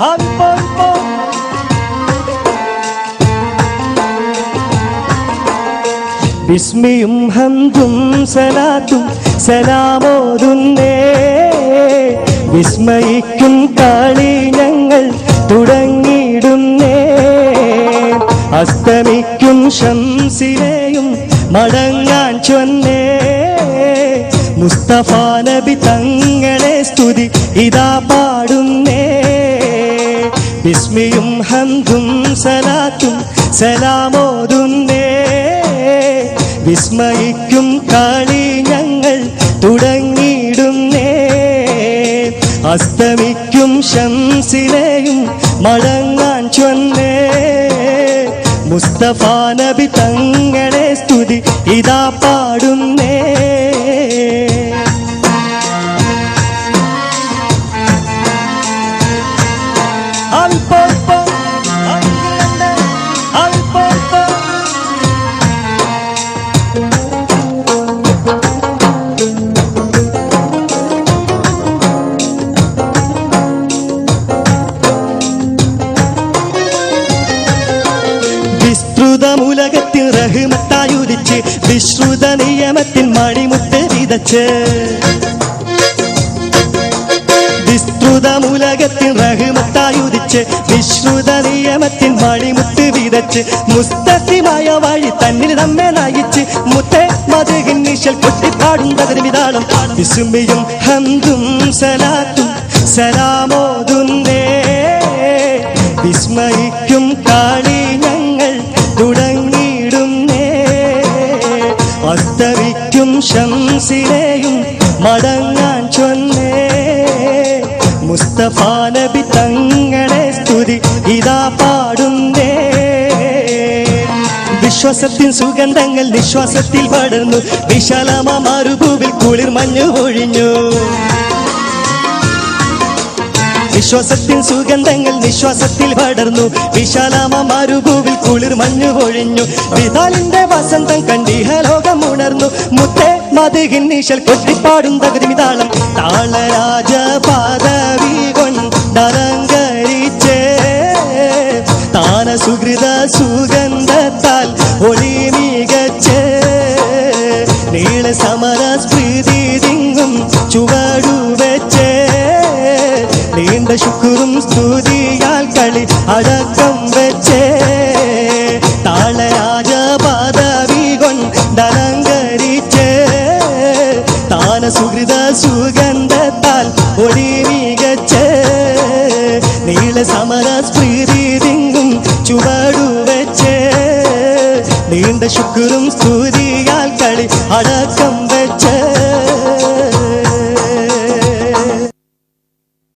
അൽപ്പം ബിസ്മിയും ഹന്തും സലാത്തും സലാമോതുന്നേ. വിസ്മയിക്കും കളി ഞങ്ങൾ തുടങ്ങിയിടുന്നേ. അസ്തമിക്കും ഷംസിനെയും മടങ്ങാൻ ചൊന്നേ. മുസ്തഫ നബി തങ്ങളെ സ്തുതി ഇതാ പാടുന്നേ. ബിസ്മിയും ഹന്തും സലാത്തും സലാമോതുന്നേ വിസ്മയിക്കും കാളി ഞങ്ങൾ തുടങ്ങിയിടുന്നേ അസ്തമിക്കും ശംസിനെയും മടങ്ങാൻ ചൊന്നേ. മുസ്തഫ നബി തങ്ങളെ സ്തുതി ഇതാ പാടുന്നേ റഹ്മത്തായുദിച്ച് വിശ്രുത നിയമത്തിൻ മണിമുത്ത് വിതച്ച്. വിസ്തൃതമുലകത്തിൽ റഹ്മത്തായുദിച്ച് വിശ്രുത നിയമത്തിൻ മണിമുത്ത് വിതച്ച്. മുസ്തസിമായ വഴി തന്നിൽ നമ്മെ നയിച്ച് മുത്തേ മധുഹിൻ നിശൽ കൊട്ടിപ്പാടും വിതാളം. വിസുമിയും ഹന്തും സലാത്തും സലാമോതുന്നേ. വിസ്മയിക്കും കാളി ഞങ്ങൾ അസ്തമിക്കും ശംസിനെയും മടങ്ങാൻ ചൊല്ലേ. മുസ്തഫ നബി തങ്ങളെ സ്തുതി ഇതാ പാടുന്നേ. വിശ്വാസത്തിൻ സുഗന്ധങ്ങൾ നിശ്വാസത്തിൽ പടർന്നു. വിശാലമ മരുഭൂവിൽ കുളിർ മഞ്ഞു ഒഴിഞ്ഞു വിശ്വാസത്തിൻ സുഗന്ധങ്ങൾ നിശ്വാസത്തിൽ പടർന്നു. വിശാലാമ മരുഭൂവിൽ കുളിർ മഞ്ഞു പൊഴിഞ്ഞു. വിതാലിന്റെ വസന്തം കണ്ടിഹലോകം ഉണർന്നു. മുത്തേ മധുഹിൻ കൊട്ടിപ്പാടും കൊട്ടിപ്പാടും തകതിമിതാളം താളരാജ പാദവി കൊണ്ടലങ്കരിച്ചേ താന സുഹൃത സുഗന്ധത്താൽ ഒളി கொண்ட சுக்குரும் ஸ்துதியால் களி அடக்கம் வச்சே. தாளராஜ பதவி கொண்டலங்கரிச்சே தான சுகிருத சுகந்தத்தால் ஒளி மிகச்சே நீல சமர ஸ்பிருதி திங்கும் சுவடு வச்சே. நீண்ட சுக்குரும் ஸ்துதியால் களி அடக்கம்